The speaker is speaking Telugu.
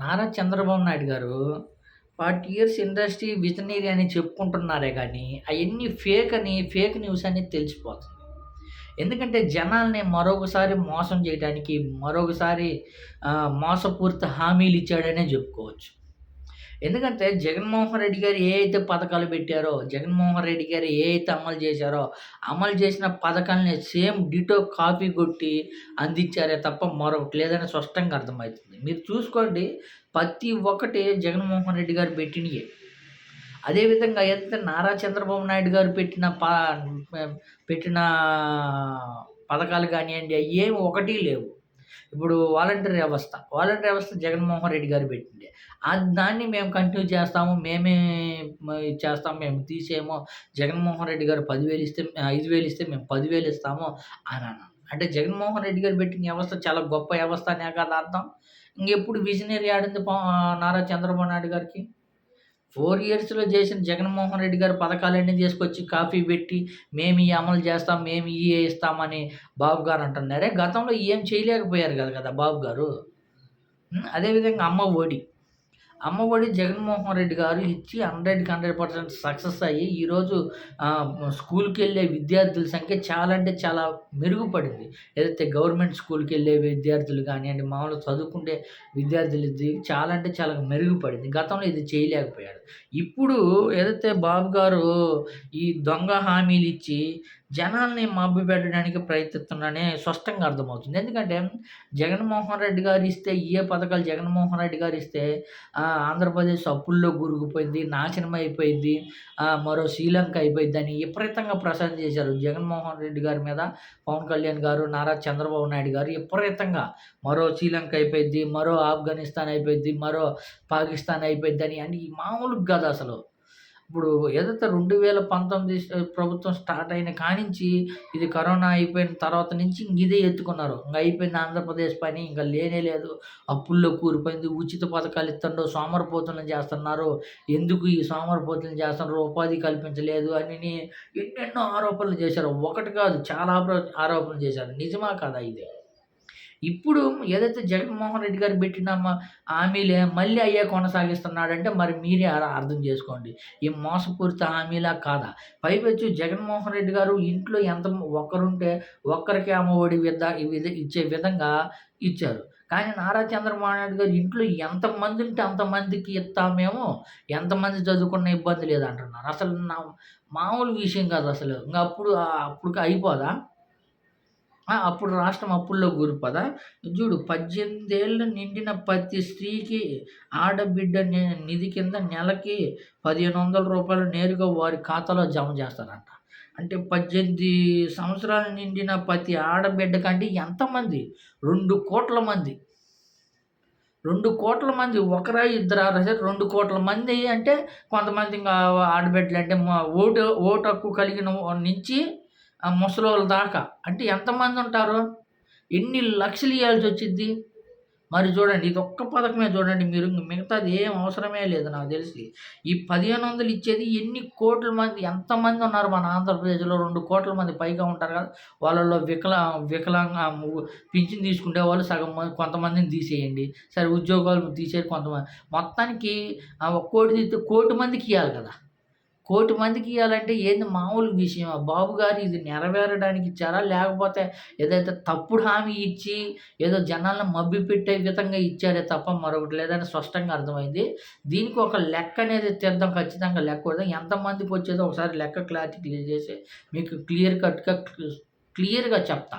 నారా చంద్రబాబు నాయుడు గారు 40 ఇయర్స్ ఇండస్ట్రీ విజనరీ అని చెప్పుకుంటున్నారే కానీ అవన్నీ ఫేక్ అని ఫేక్ న్యూస్ అని తెలిసిపోతుంది. ఎందుకంటే జనాల్ని మరొకసారి మోసం చేయడానికి, మరొకసారి మోసపూర్తి హామీలు ఇచ్చాడనే చెప్పుకోవచ్చు ఎందుకంటే జగన్మోహన్ రెడ్డి గారు ఏ అయితే పథకాలు పెట్టారో, జగన్మోహన్ రెడ్డి గారు ఏ అయితే అమలు చేశారో, అమలు చేసిన పథకాలని సేమ్ డిటో కాపీ కొట్టి అందించారే తప్ప మరొకటి లేదని స్పష్టంగా అర్థమవుతుంది మీరు చూసుకోండి ప్రతి ఒక్కటి జగన్మోహన్ రెడ్డి గారు పెట్టినయే. అదేవిధంగా ఎంత నారా చంద్రబాబు నాయుడు గారు పెట్టిన పా పెట్టిన పథకాలు కానివ్వండి ఏమి ఒకటి లేవు. ఇప్పుడు వాలంటీర్ వ్యవస్థ, వాలంటీర్ వ్యవస్థ జగన్మోహన్ రెడ్డి గారు పెట్టింది దాన్ని మేము కంటిన్యూ చేస్తాము. మేమే చేస్తాము మేము తీసేమో జగన్మోహన్ రెడ్డి గారు పదివేలు ఇస్తే ఐదు వేలు ఇస్తే మేము పదివేలు ఇస్తాము అని అన్నాను. అంటే జగన్మోహన్ రెడ్డి గారు పెట్టిన వ్యవస్థ చాలా గొప్ప వ్యవస్థ అనే కదా అర్థం. ఇంకెప్పుడు విజనరీ ఆడింది నారా చంద్రబాబు నాయుడు గారికి? ఫోర్ ఇయర్స్‌లో చేసిన జగన్మోహన్ రెడ్డి గారు పథకాలన్నీ తీసుకొచ్చి కాపీ పెట్టి మేము ఈ అమలు చేస్తాం. మేము ఈ ఇస్తామని బాబు గారు అంటున్నారే. గతంలో ఏం చేయలేకపోయారు కదా కదా బాబు గారు. అదేవిధంగా అమ్మ ఓడి అమ్మ ఒడి జగన్మోహన్ రెడ్డి గారు ఇచ్చి 100కి 100% సక్సెస్ అయ్యి ఈరోజు స్కూల్కి వెళ్ళే విద్యార్థుల సంఖ్య చాలా అంటే చాలా మెరుగుపడింది. ఏదైతే గవర్నమెంట్ స్కూల్కి వెళ్ళే విద్యార్థులు కానివ్వండి మామూలుగా చదువుకుంటే విద్యార్థులు చాలా అంటే చాలా మెరుగుపడింది. గతంలో ఇది చేయలేకపోయారు. ఇప్పుడు ఏదైతే బాబు గారు ఈ దొంగ హామీలు ఇచ్చి జనాల్ని మభ్యపెట్టడానికి ప్రయత్నిస్తున్నారని స్పష్టంగా అర్థమవుతుంది. ఎందుకంటే జగన్మోహన్ రెడ్డి గారు ఇస్తే ఏ పథకాలు జగన్మోహన్ రెడ్డి గారు ఇస్తే ఆంధ్రప్రదేశ్ అప్పుల్లో గురుకుపోయింది నాశనం అయిపోయింది మరో శ్రీలంక అయిపోయిద్దని విపరీతంగా ప్రచారం చేశారు. జగన్మోహన్ రెడ్డి గారి మీద పవన్ కళ్యాణ్ గారు, నారా చంద్రబాబు నాయుడు గారు విపరీతంగా మరో శ్రీలంక అయిపోయింది మరో ఆఫ్ఘనిస్తాన్ అయిపోయింది మరో పాకిస్తాన్ అయిపోయిద్దని అని మామూలుగా కాదు అసలు. ఇప్పుడు ఏదైతే 2019 స్ ప్రభుత్వం స్టార్ట్ అయిన కానించి ఇది కరోనా అయిపోయిన తర్వాత నుంచి ఇంక ఇదే ఎత్తుకున్నారు. ఇంకా అయిపోయింది ఆంధ్రప్రదేశ్ పని. ఇంకా లేనే లేదు. అప్పుల్లో కూరిపోయింది ఉచిత పథకాలు ఇత్తండు. సోమరపోతులను చేస్తున్నారు. ఎందుకు ఈ సోమరపోతులను చేస్తున్నారు? ఉపాధి కల్పించలేదు అని ఎన్నెన్నో ఆరోపణలు చేశారు. ఒకటి కాదు చాలా ఆరోపణలు చేశారు. నిజమా కాదా ఇది? ఇప్పుడు ఏదైతే జగన్మోహన్ రెడ్డి గారు పెట్టిన హామీలే మళ్ళీ అయ్యే కొనసాగిస్తున్నాడంటే మరి మీరే అలా అర్థం చేసుకోండి. ఈ మోసపూరిత హామీలా కాదా? పైపెచ్చు జగన్మోహన్ రెడ్డి గారు ఇంట్లో ఎంత ఒక్కరుంటే ఒక్కరికే అమ్మఒడి విధ ఇచ్చే విధంగా ఇచ్చారు. కానీ నారా చంద్రబాబు నాయుడు గారు ఇంట్లో ఎంతమంది ఉంటే అంతమందికి ఇస్తామేమో మేము. ఎంతమంది చదువుకున్న ఇబ్బంది లేదంటున్నారు. అసలు నా మామూలు విషయం కాదు అసలు. ఇంకా అప్పుడు అప్పుడు అయిపోదా? అప్పుడు రాష్ట్రం అప్పుల్లో కూరుకుపోదా? చూడు పద్దెనిమిదేళ్ళు నిండిన ప్రతి స్త్రీకి ఆడబిడ్డ ని నిధి కింద నెలకి పదిహేను వందల రూపాయలు నేరుగా వారి ఖాతాలో జమ చేస్తారంట. అంటే 18 సంవత్సరాలు నిండిన ప్రతి ఆడబిడ్డకంటే ఎంతమంది? రెండు కోట్ల మంది. రెండు కోట్ల మంది ఒకరా? ఇద్దరా? రెండు కోట్ల మంది అంటే కొంతమంది ఇంకా ఆడబిడ్డలు అంటే ఓటు ఓటు హక్కు కలిగిన నుంచి ముసలోళ్ళ దాకా. అంటే ఎంతమంది ఉంటారు? ఎన్ని లక్షలు ఇవ్వాల్సి వచ్చింది మరి చూడండి ఇదొక్క పథకమే చూడండి మీరు మిగతాది ఏం అవసరమే లేదు నాకు తెలిసి. ఈ 1,500 ఇచ్చేది ఎన్ని కోట్ల మంది ఎంతమంది ఉన్నారు మన ఆంధ్రప్రదేశ్‌లో రెండు కోట్ల మంది పైగా ఉంటారు కదా! వాళ్ళలో వికలా వికలాంగ పింఛన్ తీసుకునేవాళ్ళు సగం మంది కొంతమందిని తీసేయండి. సరే ఉద్యోగాలు తీసేయండి కొంతమంది. మొత్తానికి ఒక ఒక్కోటి తీస్తే కోటి మందికి ఇవ్వాలి కదా! కోటి మందికి ఇవ్వాలంటే ఏంది మామూలు విషయమా? బాబు గారు ఇది నెరవేరడానికి ఇచ్చారా? లేకపోతే ఏదైతే తప్పుడు హామీ ఇచ్చి ఏదో జనాల్ని పెట్టే విధంగా ఇచ్చారే తప్ప మరొకటి లేదని స్పష్టంగా అర్థమైంది. దీనికి ఒక లెక్క అనేది తీద్దాం ఖచ్చితంగా లెక్క కొడదాం. ఎంతమందికి వచ్చేదో ఒకసారి లెక్క క్లారిటీ క్లియర్ చేసి మీకు క్లియర్ కట్‌గా క్లియర్‌గా చెప్తా.